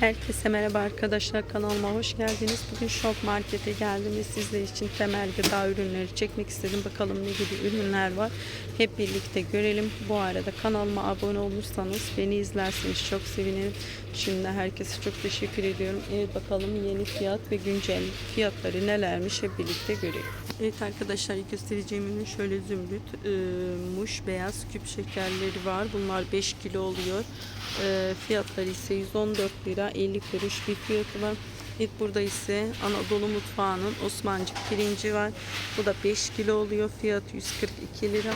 Herkese merhaba arkadaşlar kanalıma hoş geldiniz. Bugün Shop Market'e geldim ve sizler için temel gıda ürünleri çekmek istedim. Bakalım ne gibi ürünler var. Hep birlikte görelim. Bu arada kanalıma abone olursanız beni izlerseniz çok sevinirim. Şimdi herkese çok teşekkür ediyorum. Evet bakalım yeni fiyat ve güncel fiyatları nelermiş hep birlikte görelim. Evet arkadaşlar göstereceğim ürün şöyle zümrüt e, muş beyaz küp şekerleri var. Bunlar 5 kilo oluyor. E, fiyatları ise 114 lira 50 kuruş bir fiyatı var. Evet burada ise Anadolu mutfağının Osmancık pirinci var. Bu da 5 kilo oluyor. Fiyat 142 lira.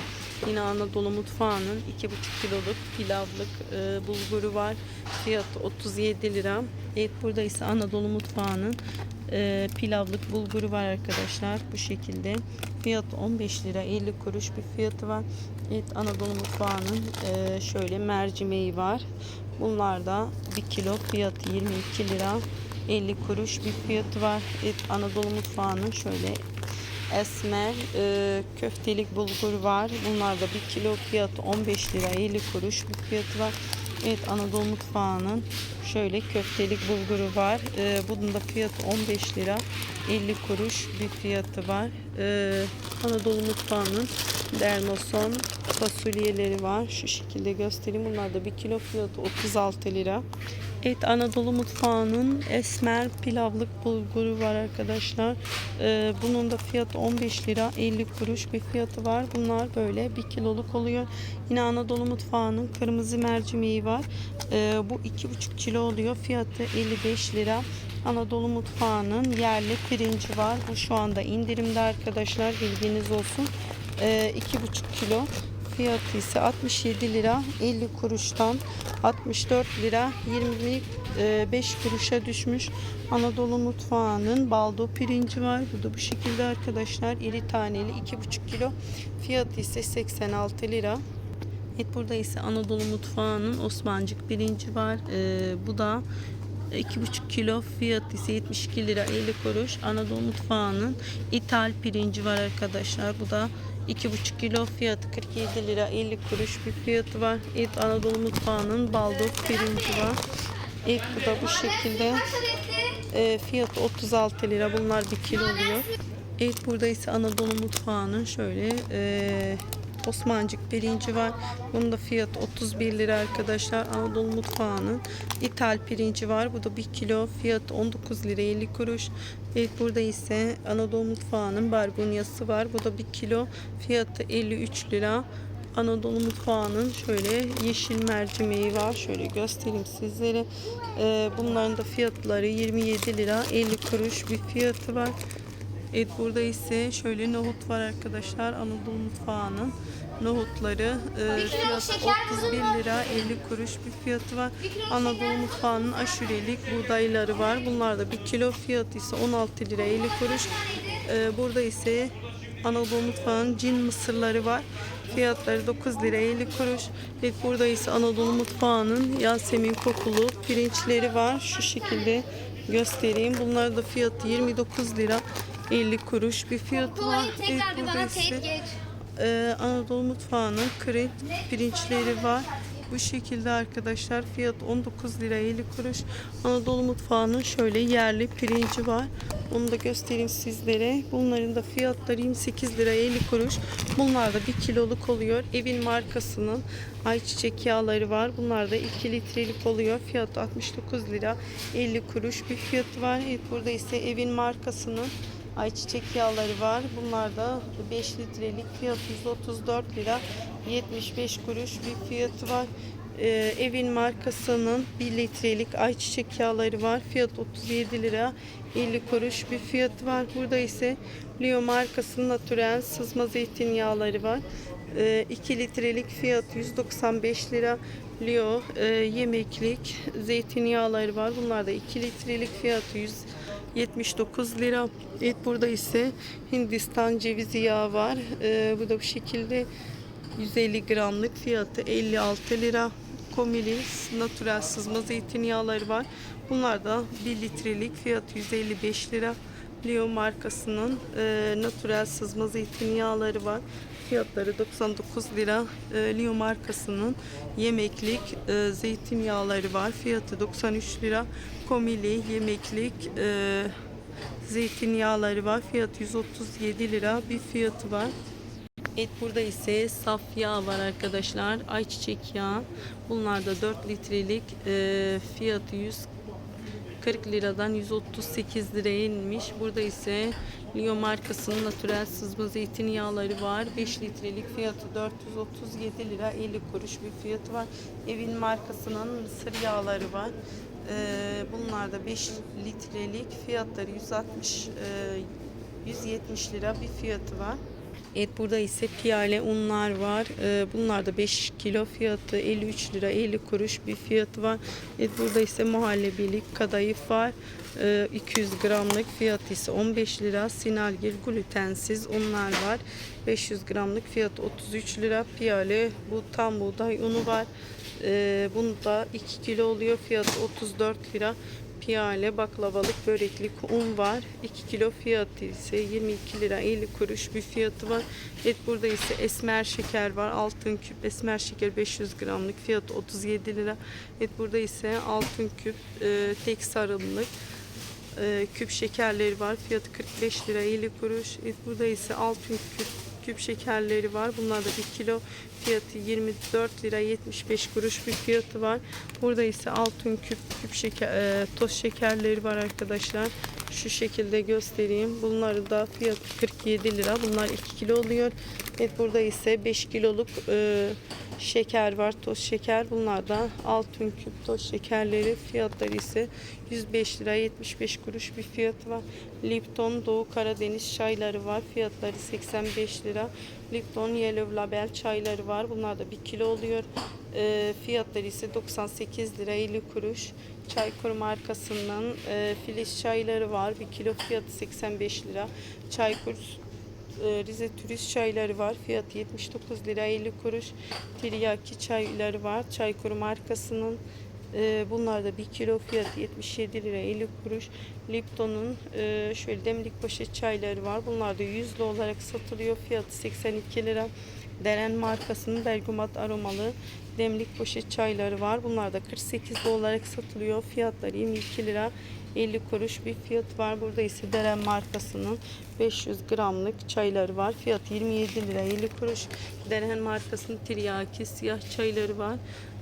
Yine Anadolu mutfağının 2,5 kiloluk pilavlık e, bulguru var. Fiyat 37 lira. Evet burada ise Anadolu mutfağının e, pilavlık bulguru var arkadaşlar. Bu şekilde. Fiyat 15 lira 50 kuruş bir fiyatı var. Evet Anadolu mutfağının e, şöyle mercimeği var. Bunlar da 1 kilo fiyatı 22 lira 50 kuruş bir fiyatı var. Evet Anadolu mutfağının şöyle esmer e, köftelik bulgur var. Bunlar da 1 kilo fiyatı 15 lira 50 kuruş bir fiyatı var. Evet Anadolu mutfağının şöyle köftelik bulguru var. E, bunun da fiyatı 15 lira 50 kuruş bir fiyatı var. E, Anadolu mutfağının dermoson fasulyeleri var. Şu şekilde göstereyim. Bunlar da 1 kilo fiyatı 36 lira. Evet Anadolu mutfağının esmer pilavlık bulguru var arkadaşlar. Ee, bunun da fiyatı 15 lira 50 kuruş bir fiyatı var. Bunlar böyle 1 kiloluk oluyor. Yine Anadolu mutfağının kırmızı mercimeği var. Ee, bu 2,5 kilo oluyor. Fiyatı 55 lira. Anadolu mutfağının yerli pirinci var. Bu şu anda indirimde arkadaşlar bilginiz olsun. Ee, 2,5 kilo. Fiyatı ise 67 lira 50 kuruştan 64 lira 25 kuruşa düşmüş. Anadolu mutfağının baldo pirinci var. Bu da bu şekilde arkadaşlar. iri taneli 2,5 kilo. Fiyatı ise 86 lira. Evet burada ise Anadolu mutfağının Osmancık pirinci var. Ee, bu da 2,5 kilo fiyat ise 72 lira 50 kuruş. Anadolu mutfağının ithal pirinci var arkadaşlar. Bu da 2,5 kilo fiyatı 47 lira 50 kuruş bir fiyatı var. Evet Anadolu mutfağının baldo pirinci var. Evet bu da bu şekilde e, fiyatı 36 lira. Bunlar 1 kilo oluyor. Evet burada ise Anadolu mutfağının şöyle e, Osmancık pirinci var. Bunun da fiyatı 31 lira arkadaşlar. Anadolu mutfağının ithal pirinci var. Bu da 1 kilo fiyatı 19 lira 50 kuruş. Evet burada ise Anadolu mutfağının barbunyası var. Bu da 1 kilo fiyatı 53 lira. Anadolu mutfağının şöyle yeşil mercimeği var. Şöyle göstereyim sizlere. Ee, bunların da fiyatları 27 lira 50 kuruş bir fiyatı var. Evet burada ise şöyle nohut var arkadaşlar. Anadolu mutfağının nohutları e, fiyatı 31 lira 50 kuruş bir fiyatı var. Anadolu mutfağının aşurelik buğdayları var. Bunlar da 1 kilo fiyatı ise 16 lira 50 kuruş. E, burada ise Anadolu mutfağının cin mısırları var. Fiyatları 9 lira 50 kuruş. Ve burada ise Anadolu mutfağının Yasemin kokulu pirinçleri var. Şu şekilde göstereyim. Bunlar da fiyatı 29 lira 50 kuruş bir fiyatı var. Olayı Evet, tekrar bir burada bana ise, teyit geç. e, Anadolu mutfağının krep pirinçleri var. Bu şekilde arkadaşlar fiyat 19 lira 50 kuruş. Anadolu mutfağının şöyle yerli pirinci var. Onu da göstereyim sizlere. Bunların da fiyatları 28 lira 50 kuruş. Bunlar da 1 kiloluk oluyor. Evin markasının ayçiçek yağları var. Bunlar da 2 litrelik oluyor. Fiyatı 69 lira 50 kuruş bir fiyatı var. Evet, burada ise evin markasının ayçiçek yağları var. Bunlar da 5 litrelik fiyat 134 lira 75 kuruş bir fiyatı var. Ee, evin markasının 1 litrelik ayçiçek yağları var. Fiyat 37 lira 50 kuruş bir fiyatı var. Burada ise Leo markasının natürel sızma zeytinyağları var. 2 litrelik fiyat 195 lira. Leo e, yemeklik zeytinyağları var. Bunlar da 2 litrelik fiyatı 179 lira. Evet burada ise Hindistan cevizi yağı var. Ee, bu da bu şekilde 150 gramlık fiyatı 56 lira. Komilis natürel sızma zeytinyağları var. Bunlar da 1 litrelik fiyatı 155 lira. Leo markasının e, natürel sızma zeytinyağları var. Fiyatları 99 lira. E, Leo markasının yemeklik e, zeytinyağları var. Fiyatı 93 lira. Komili yemeklik e, zeytinyağları var. Fiyatı 137 lira. Bir fiyatı var. Evet burada ise saf yağ var arkadaşlar. Ayçiçek yağı. Bunlar da 4 litrelik e, fiyatı 140 liradan 138 liraya inmiş. Burada ise Leo markasının natürel sızma zeytinyağları var. 5 litrelik fiyatı 437 lira 50 kuruş bir fiyatı var. Evin markasının mısır yağları var. E, bunlar da 5 litrelik fiyatları 160 e, 170 lira bir fiyatı var. Evet burada ise piyale unlar var. Ee, bunlar da 5 kilo fiyatı 53 lira 50 kuruş bir fiyatı var. Evet burada ise muhallebilik kadayıf var. Ee, 200 gramlık fiyatı ise 15 lira. Sinalgir glutensiz unlar var. 500 gramlık fiyatı 33 lira. Piyale bu tam buğday unu var. Ee, bunda 2 kilo oluyor. Fiyatı 34 lira piyale baklavalık böreklik un var. 2 kilo fiyatı ise 22 lira 50 kuruş bir fiyatı var. Evet burada ise esmer şeker var. Altın küp esmer şeker 500 gramlık fiyatı 37 lira. Evet burada ise altın küp e, tek sarımlık e, küp şekerleri var. Fiyatı 45 lira 50 kuruş. Evet burada ise altın küp küp şekerleri var. Bunlar da 1 kilo fiyatı 24 lira 75 kuruş bir fiyatı var. Burada ise altın küp küp şeker e, toz şekerleri var arkadaşlar. Şu şekilde göstereyim. Bunların da fiyatı 47 lira. Bunlar 2 kilo oluyor. Evet burada ise 5 kiloluk e, şeker var. Toz şeker. Bunlar da altın küp toz şekerleri. Fiyatları ise 105 lira 75 kuruş bir fiyatı var. Lipton Doğu Karadeniz çayları var. Fiyatları 85 lira. Lipton Yellow Label çayları var. Bunlar da 1 kilo oluyor. E, fiyatları ise 98 lira 50 kuruş. Çaykur markasının e, filiz çayları var. 1 kilo fiyatı 85 lira. Çaykur e, Rize turist çayları var. Fiyatı 79 lira 50 kuruş. Tiryaki çayları var. Çaykur markasının e, bunlar da 1 kilo fiyatı 77 lira 50 kuruş. Lipton'un e, şöyle demlik poşet çayları var. Bunlar da yüzlü olarak satılıyor. Fiyatı 82 lira. Deren markasının bergamot aromalı demlik poşet çayları var. Bunlar da 48 olarak satılıyor. Fiyatları 22 lira 50 kuruş bir fiyat var. Burada ise Deren markasının 500 gramlık çayları var. Fiyatı 27 lira 50 kuruş. Deren markasının tiryaki siyah çayları var.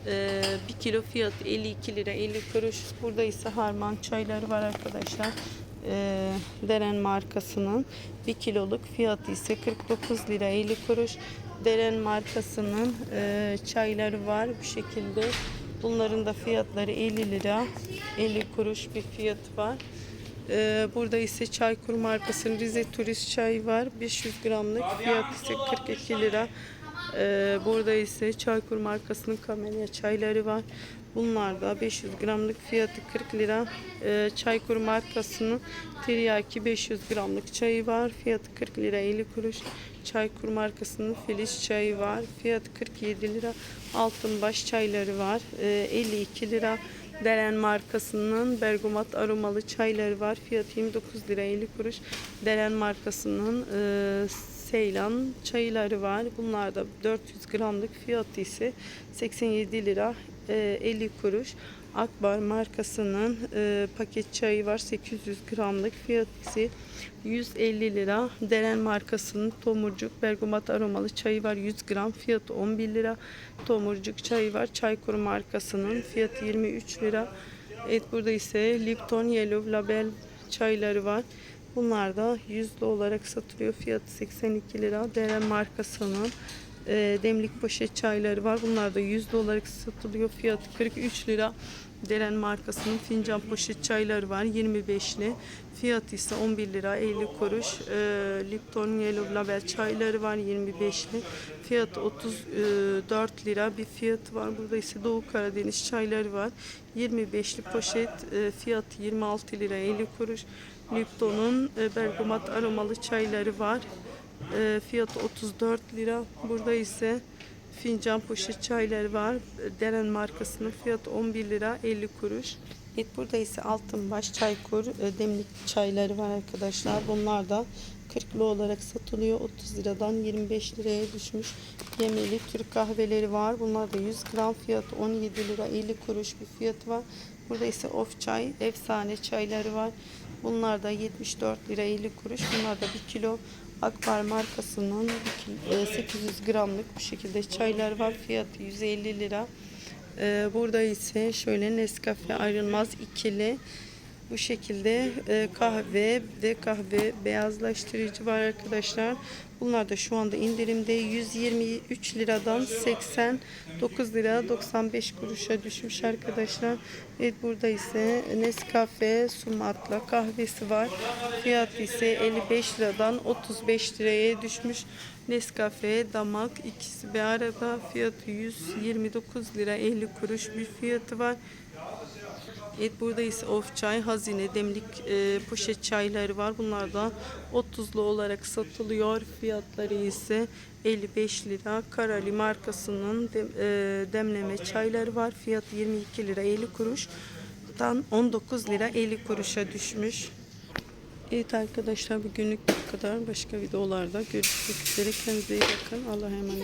Ee, 1 kilo fiyatı 52 lira 50 kuruş. Burada ise harman çayları var arkadaşlar. Ee, Deren markasının 1 kiloluk fiyatı ise 49 lira 50 kuruş. Deren markasının e, çayları var bu şekilde. Bunların da fiyatları 50 lira 50 kuruş bir fiyatı var. Ee, burada ise Çaykur markasının Rize Turist çayı var. 500 gramlık fiyat ise 42 lira. Ee, burada ise Çaykur markasının kamelya çayları var. Bunlar da 500 gramlık fiyatı 40 lira. Ee, Çaykur markasının Tiryaki 500 gramlık çayı var. Fiyatı 40 lira 50 kuruş. Çaykur markasının Filiz çayı var. Fiyatı 47 lira. Altınbaş çayları var. Ee, 52 lira. Deren markasının bergamot aromalı çayları var. Fiyatı 29 lira 50 kuruş. Deren markasının e, Seylan çayları var. Bunlar da 400 gramlık fiyatı ise 87 lira 50 kuruş. Akbar markasının e, paket çayı var. 800 gramlık fiyatı 150 lira. Deren markasının tomurcuk bergamot aromalı çayı var. 100 gram fiyatı 11 lira. Tomurcuk çayı var. Çaykur markasının fiyatı 23 lira. Evet burada ise Lipton Yellow Label çayları var. Bunlar da yüzlü olarak satılıyor. Fiyatı 82 lira. Deren markasının e, demlik poşet çayları var. Bunlar da yüzlü olarak satılıyor. Fiyatı 43 lira. Deren markasının fincan poşet çayları var. 25'li. Fiyatı ise 11 lira 50 kuruş. E, Lipton Yellow Label çayları var 25'li. Fiyatı 34 lira bir fiyatı var. Burada ise Doğu Karadeniz çayları var. 25'li poşet e, fiyatı 26 lira 50 kuruş. Lipton'un e, bergamot aromalı çayları var. E, fiyatı 34 lira. Burada ise fincan poşet çayları var. Deren markasının fiyatı 11 lira 50 kuruş. Evet burada ise Altınbaş Çaykur e, demlik çayları var arkadaşlar. Bunlar da 40'lı olarak satılıyor. 30 liradan 25 liraya düşmüş. Yemeli Türk kahveleri var. Bunlar da 100 gram fiyatı 17 lira 50 kuruş bir fiyatı var. Burada ise of çay, efsane çayları var. Bunlar da 74 lira 50 kuruş. Bunlar da 1 kilo Akbar markasının bir kilo- e, 800 gramlık bu şekilde çaylar var. Fiyatı 150 lira. Ee, Burada ise şöyle Nescafe ayrılmaz ikili bu şekilde e, kahve ve kahve beyazlaştırıcı var arkadaşlar. Bunlar da şu anda indirimde 123 liradan 89 lira 95 kuruşa düşmüş arkadaşlar. Evet burada ise Nescafe Sumatla kahvesi var. Fiyatı ise 55 liradan 35 liraya düşmüş. Nescafe damak ikisi bir arada fiyatı 129 lira 50 kuruş bir fiyatı var. Evet burada ise of çay, hazine, demlik e, poşet çayları var. Bunlar da 30'lu olarak satılıyor. Fiyatları ise 55 lira. Karali markasının dem- e, demleme çayları var. Fiyatı 22 lira 50 kuruştan 19 lira 50 kuruşa düşmüş. Evet arkadaşlar bugünlük bu kadar. Başka videolarda görüşmek üzere. Kendinize iyi bakın. Allah'a emanet.